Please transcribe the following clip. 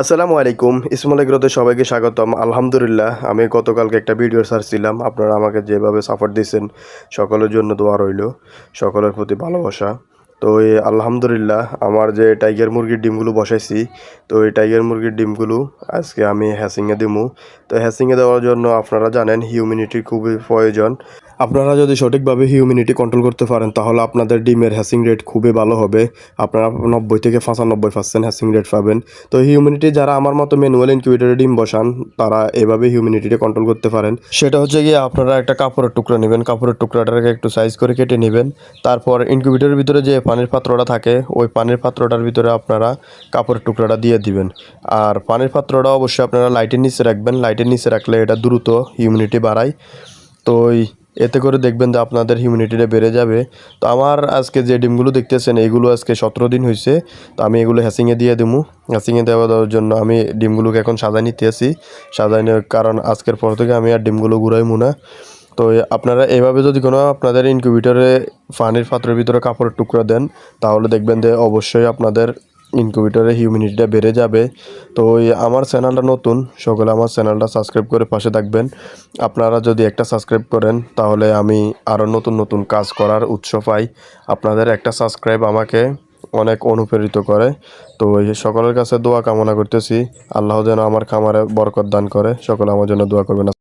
আসসালামু আলাইকুম ইসমুল এগ্রোতে সবাইকে স্বাগতম। আলহামদুলিল্লাহ, আমি গতকালকে একটা ভিডিও ছাড়ছিলাম। আপনারা আমাকে যেভাবে সাপোর্ট দিয়েছেন, সকলের জন্য দোয়া রইল, সকলের প্রতি ভালোবাসা। তো এই আলহামদুলিল্লাহ, আমার যে টাইগার মুরগির ডিমগুলো বসাইছি, তো এই টাইগার মুরগির ডিমগুলো আজকে আমি হ্যাসিংয়ে দিমু। তো হ্যাসিংয়ে দেওয়ার জন্য আপনারা জানেন হিউম্যানিটির খুবই প্রয়োজন। আপনারা যদি সঠিকভাবে হিউমিনিটি কন্ট্রোল করতে পারেন, তাহলে আপনাদের ডিমের হ্যাসিং রেট খুবই ভালো হবে। আপনারা নব্বই থেকে পঁচানব্বই পার্সেন্ট হ্যাসিং রেট পাবেন। তো হিউমিনিটি যারা আমার মতো ম্যানুয়াল ইনকিউবেটরে ডিম বসান, তারা এভাবে হিউম্যানিটিটা কন্ট্রোল করতে পারেন। সেটা হচ্ছে গিয়ে আপনারা একটা কাপড়ের টুকরা নেবেন। কাপড়ের টুকরাটাকে একটু সাইজ করে কেটে নেবেন। তারপর ইনকিউবেটরের ভিতরে যে পানির পাত্রটা থাকে, ওই পানির পাত্রটার ভিতরে আপনারা কাপড়ের টুকরাটা দিয়ে দিবেন। আর পানির পাত্রটা অবশ্যই আপনারা লাইটের নিচে রাখবেন। লাইটের নিচে রাখলে এটা দ্রুত হিউমিনিটি বাড়ায়। তো ওই এতে করে দেখবেন যে আপনাদের হিউম্যানিটিটা বেড়ে যাবে। তো আমার আজকে যে ডিমগুলো দেখতেছেন এইগুলো আজকে সতেরো দিন হয়েছে তো আমি এগুলো হ্যাসিংয়ে দিয়ে দেবো হ্যাসিংয়ে দেওয়া দেওয়ার জন্য আমি ডিমগুলোকে এখন সাজাই নিতে আসি সাজাই কারণ আজকের পর থেকে আমি আর ডিমগুলো ঘুরাইমু না। তো আপনারা এভাবে যদি কোনো আপনাদের ইনকিউবেটরে পানির পাত্রের ভিতরে কাপড়ের টুকরা দেন, তাহলে দেখবেন যে অবশ্যই আপনাদের ইনকিউবেটরে হিউম্যানিটিটা বেড়ে যাবে। তো আমার চ্যানেলটা নতুন, সকলে আমার চ্যানেলটা সাবস্ক্রাইব করে পাশে থাকবেন। আপনারা যদি একটা সাবস্ক্রাইব করেন, তাহলে আমি আরও নতুন নতুন কাজ করার উৎস পাই। আপনাদের একটা সাবস্ক্রাইব আমাকে অনেক অনুপ্রেরিত করে। তো সকলের কাছে দোয়া কামনা করতেছি। আল্লাহ যেন আমার খামারে বরকত দান করে। সকলে আমার জন্য দোয়া করবেন।